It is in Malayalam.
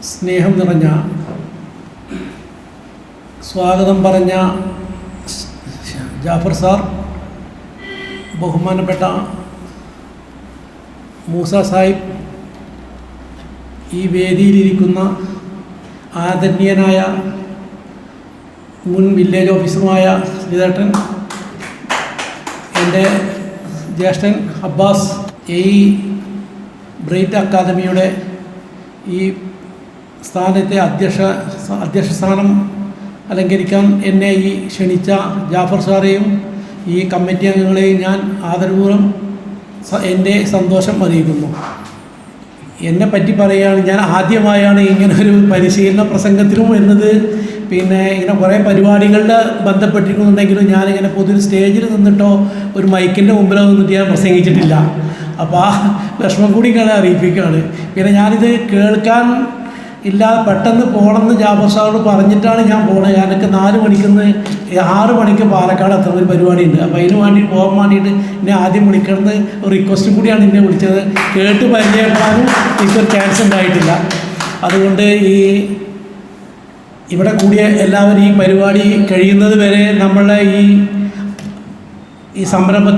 സ്നേഹം നിറഞ്ഞ സ്വാഗതം പറഞ്ഞ ജാഫർ സാർ ബഹുമാനപ്പെട്ട മൂസ സാഹിബ് ഈ വേദിയിലിരിക്കുന്ന ആദരണീയനായ മുൻ വില്ലേജ് ഓഫീസറുമായ ശ്രീധേട്ടൻ എന്റെ ജ്യേഷ്ഠൻ അബ്ബാസ് ഈ ബ്രൈറ്റ് അക്കാദമിയുടെ ഈ സ്ഥാനത്തെ അധ്യക്ഷ അധ്യക്ഷ സ്ഥാനം അലങ്കരിക്കാൻ എന്നെ ഈ ക്ഷണിച്ച ജാഫർ സാറേയും ഈ കമ്മിറ്റി അംഗങ്ങളെയും ഞാൻ ആദരപൂർവം എന്റെ സന്തോഷം അറിയിക്കുന്നു. എന്നെ പറ്റി പറയുകയാണ് ഞാൻ ആദ്യമായാണ് ഇങ്ങനെ ഒരു പരിശീലന പ്രസംഗത്തിലും വരുന്നത്. പിന്നെ ഇങ്ങനെ കുറേ പരിപാടികളിൽ ബന്ധപ്പെട്ടിരിക്കുന്നുണ്ടെങ്കിലും ഞാനിങ്ങനെ പൊതുവെ സ്റ്റേജിൽ നിന്നിട്ടോ ഒരു മൈക്കിന്റെ മുമ്പിലോ നിന്നിട്ട് ഞാൻ പ്രസംഗിച്ചിട്ടില്ല. അപ്പോൾ ആ വിഷമം കൂടി ഇങ്ങനെ അറിയിപ്പിക്കുകയാണ്. പിന്നെ ഞാനിത് കേൾക്കാൻ ഇല്ല പെട്ടെന്ന് പോകണമെന്ന് ജാബർ സാറോട് പറഞ്ഞിട്ടാണ് ഞാൻ പോണത്. കാരണം എനിക്ക് നാല് മണിക്കുന്ന് ആറ് മണിക്ക് പാലക്കാട് എത്തുന്ന ഒരു പരിപാടി ഉണ്ട് അപ്പോൾ അതിന് വേണ്ടി പോകാൻ വേണ്ടിയിട്ട് എന്നെ ആദ്യം വിളിക്കണമെന്ന് ഒരു റിക്വസ്റ്റും കൂടിയാണ് എന്നെ വിളിച്ചത്. കേട്ട് പരിചയപ്പെടാനും എനിക്കൊരു ചാൻസ് ഉണ്ടായിട്ടില്ല. അതുകൊണ്ട് ഈ ഇവിടെ കൂടിയ എല്ലാവരും ഈ പരിപാടി കഴിയുന്നത് വരെ നമ്മളെ ഈ ഈ സംരംഭത്തെ